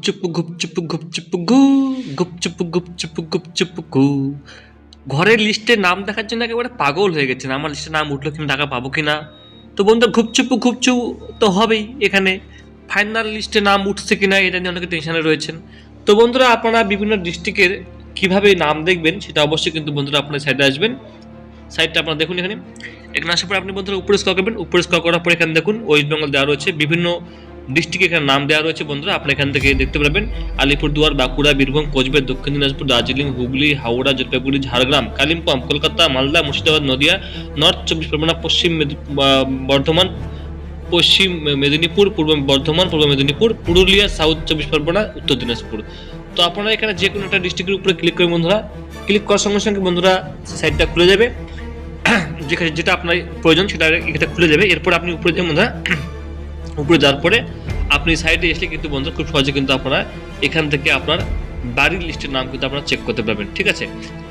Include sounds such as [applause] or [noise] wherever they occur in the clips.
গুপচুপ গুপচুপ গুপচুপ গু, গুপচুপ গুপচুপ গুপচুপ গু। ঘরের লিস্টে নাম দেখার জন্য একেবারে পাগল হয়ে গেছেন। আমার লিস্টে নাম উঠল কিনা, টাকা পাবো কিনা? তো বন্ধু ঘুপচুপ ঘুপচুপ তো হবেই এখানে। ফাইনাল লিস্টে নাম উঠছে কিনা, এটা নিয়ে অনেকে টেনশনে রয়েছেন। তো বন্ধুরা, আপনারা বিভিন্ন ডিস্ট্রিক্টের কীভাবে নাম দেখবেন, সেটা অবশ্যই কিন্তু বন্ধুরা আপনার সাইডে আসবেন। সাইডটা আপনারা দেখুন এখানে। এখানে আসার পর আপনি বন্ধুরা উপরে স্কল করবেন। উপরে স্কল করার পর এখানে দেখুন ওয়েস্ট বেঙ্গল দেওয়া রয়েছে। বিভিন্ন ডিস্ট্রিক্টে এখানে নাম দেওয়া রয়েছে বন্ধুরা আপনি এখান থেকে দেখতে পারবেন। আলিপুরদুয়ার, বাঁকুড়া, বীরভূম, কোচবিহার, দক্ষিণ দিনাজপুর, দার্জিলিং, হুগলি, হাওড়া, জলপাইগুড়ি, ঝাড়গ্রাম, কালিম্পং, কলকাতা, মালদা, মুর্শিদাবাদ, নদিয়া, নর্থ চব্বিশ পরগনা, পশ্চিম বর্ধমান, পশ্চিম মেদিনীপুর, পূর্ব বর্ধমান, পূর্ব মেদিনীপুর, পুরুলিয়া, সাউথ চব্বিশ পরগনা, উত্তর দিনাজপুর। তো আপনারা এখানে যে কোনো একটা ডিস্ট্রিক্টের উপরে ক্লিক করে বন্ধুরা। ক্লিক করার সঙ্গে সঙ্গে বন্ধুরা সাইটটা খুলে যাবে। [clears throat] যেখানে যেটা আপনার প্রয়োজন সেটা এটা খুলে যাবে। এরপর আপনি উপরে যাবেন বন্ধুরা। [clears throat] উপরে যাওয়ার পরে আপনি সাইডে এসে কিন্তু বন্ধুরা খুব সহজে কিন্তু আপনারা এখান থেকে আপনার বাড়ির লিস্টের নাম কিন্তু আপনারা চেক করতে পারবেন, ঠিক আছে?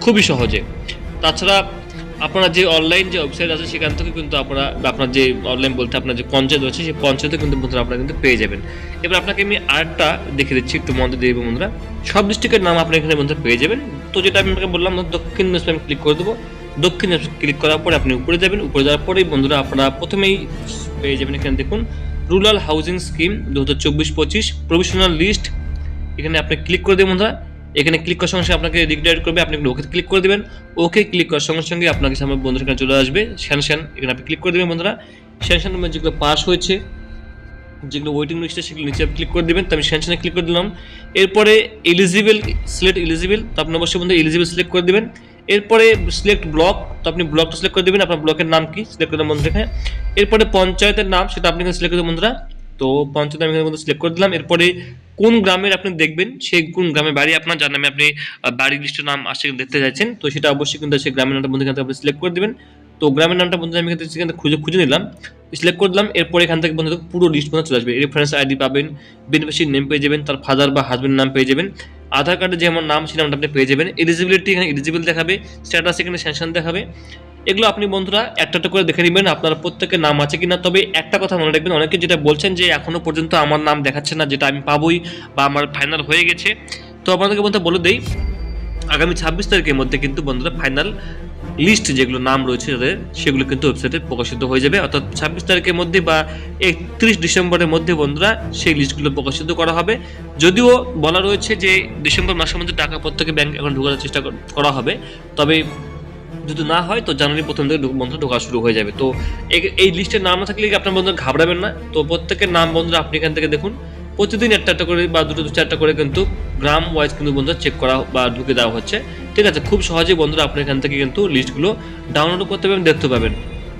খুবই সহজে। তাছাড়া আপনারা যে অনলাইন যে ওয়েবসাইট আছে, সেখান থেকে কিন্তু আপনারা আপনার যে অনলাইন বলতে আপনার যে পঞ্চায়েত রয়েছে সেই পঞ্চায়েতে কিন্তু বন্ধুরা আপনারা কিন্তু পেয়ে যাবেন। এবার আপনাকে আমি আরেকটা দেখে দিচ্ছি, একটু মনে দিয়ে দেবো বন্ধুরা। সব ডিস্ট্রিক্টের নাম আপনি এখানে বন্ধুরা পেয়ে যাবেন। তো যেটা আমি আপনাকে বললাম দক্ষিণ দিনাজপুর আমি ক্লিক করে দেবো। দক্ষিণ ক্লিক করার পরে আপনি উপরে যাবেন, উপরে যাওয়ার পরেই বন্ধুরা আপনারা প্রথমেই পেয়ে যাবেন এখানে দেখুন রুরাল হাউজিং স্কিম দু হাজার চব্বিশ পঁচিশ প্রভিশনাল লিস্ট, এখানে আপনি ক্লিক করে দেবেন বন্ধুরা। এখানে ক্লিক করার সঙ্গে সঙ্গে আপনাকে রিডাইরেক্ট করবে, আপনি ওকে ক্লিক করে দেবেন। ওকে ক্লিক করার সঙ্গে সঙ্গে আপনাকে সামনে বন্ধুরা চলে আসবে। স্যানশন এখানে আপনি ক্লিক করে দেবেন বন্ধুরা। স্যানশন যেগুলো পাস হয়েছে যেগুলো ওয়েটিং লিস্টে সেগুলো নিচে ক্লিক করে দেবেন। তো আমি স্যানশনে ক্লিক করে দিলাম। এরপরে এলিজিবল সিলেক্ট এলিজিবল তো আপনি অবশ্যই বন্ধু এলিজিবল সিলেক্ট করে দেবেন। এরপরে সিলেক্ট ব্লক তো আপনি ব্লকটা সিলেক্ট করে দেবেন। আপনার ব্লকের নাম কি? সিলেক্ট করে বন্ধুরা এখানে। এরপরে পঞ্চায়েতের নাম, সেটা আপনি এখানে সিলেক্ট করে বন্ধুরা। তো পঞ্চায়েত আমি এখানে বন্ধু সিলেক্ট করে দিলাম। এরপরে কোন গ্রামের আপনি দেখবেন সেই কোন গ্রামের বাড়ি আপনার, যার নামে আপনি বাড়ির লিস্টের নাম আসে দেখতে চাইছেন। তো সেটা অবশ্যই কিন্তু সেই গ্রামের নামটা বন্ধু এখান থেকে আপনি সিলেক্ট করে দেবেন। তো গ্রামের নামটা বন্ধু আমি এখান থেকে খুঁজে খুঁজে নিলাম সিলেক্ট করে দিলাম, এরপর এখান থেকে বন্ধু পুরো লিস্ট বন্ধু চলে আসবে। রেফারেন্স আইডি পাবেন বেনিফিশিয়ারি নেম পেয়ে যাবেন, তার ফাদার বা হাজবেন্ড নাম পেয়ে যাবেন আধার কার্ডে যে আমার নাম নামটা আপনি পেয়ে যাবেন। এলিজিবিলিটি এখানে এলিজিবল দেখাবে স্ট্যাটাস এখানে স্যাংশন দেখাবে। এগুলো আপনি বন্ধুরা একটা একটা করে দেখে নেবেন, আপনার প্রত্যেকের নাম আছে কিনা। তবে একটা কথা মনে রাখবেন, অনেকে যেটা বলছেন যে এখনও পর্যন্ত আমার নাম দেখাচ্ছে না, যেটা আমি পাবোই বা আমার ফাইনাল হয়ে গেছে। তো আপনাদেরকে বলতে বলে দেই, আগামী ছাব্বিশ তারিখের মধ্যে কিন্তু বন্ধুরা ফাইনাল লিস্ট যেগুলো নাম রয়েছে তাদের, সেগুলো কিন্তু ওয়েবসাইটে প্রকাশিত হয়ে যাবে। অর্থাৎ ছাব্বিশ তারিখের মধ্যে বা একত্রিশ ডিসেম্বরের মধ্যে বন্ধুরা সেই লিস্টগুলো প্রকাশিত করা হবে। যদিও বলা রয়েছে যে ডিসেম্বর মাসের মধ্যে টাকা প্রত্যেকে ব্যাংক অ্যাকাউন্ট ঢোকানোর চেষ্টা করা হবে। তবে যদি না হয়, তো জানুয়ারি প্রথম থেকে বন্ধু ঢোকা শুরু হয়ে যাবে। তো এই- লিস্টের নাম না থাকলে আপনার বন্ধুরা ঘাবড়াবেন না? তো প্রত্যেকের নাম বন্ধুরা আপনি এখান থেকে দেখুন। প্রতিদিন একটা একটা করে বা দুটো দু চারটা করে কিন্তু গ্রাম ওয়াইজ কিন্তু বন্ধুরা চেক করা বা ঢুকে দেওয়া হচ্ছে। ঠিক আছে, খুব সহজেই বন্ধুরা আপনি এখান থেকে কিন্তু লিস্টগুলো ডাউনলোড করতে পারবেন, দেখতে পাবেন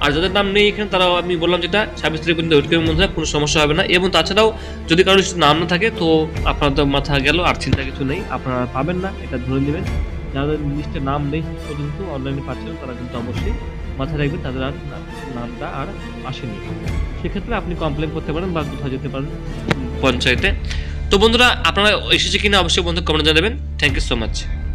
আর যাদের নাম নেই এখানে তারা আমি বললাম যেটা, ছাব্বিশ তারিখ পর্যন্ত ওয়েট করবেন বন্ধুরা, কোনো সমস্যা হবে না। এবং তাছাড়াও যদি কারোর নাম না থাকে, তো আপনার তো মাথা গেল, আর চিন্তা কিছু নেই, আপনারা পাবেন না, এটা ধরে নেবেন। যাদের লিস্টে নাম নেই পর্যন্ত অনলাইনে পাচ্ছেন, তারা কিন্তু অবশ্যই মাথায় রাখবেন, তাদের আর নামটা আর আসেনি। সেক্ষেত্রে আপনি কমপ্লেন করতে পারেন বা কোথাও যেতে পারেন পঞ্চায়েতে। তো বন্ধুরা, আপনারা এসেছে কিনা অবশ্যই বন্ধু কমেন্ট জানাবেন। Thank you so much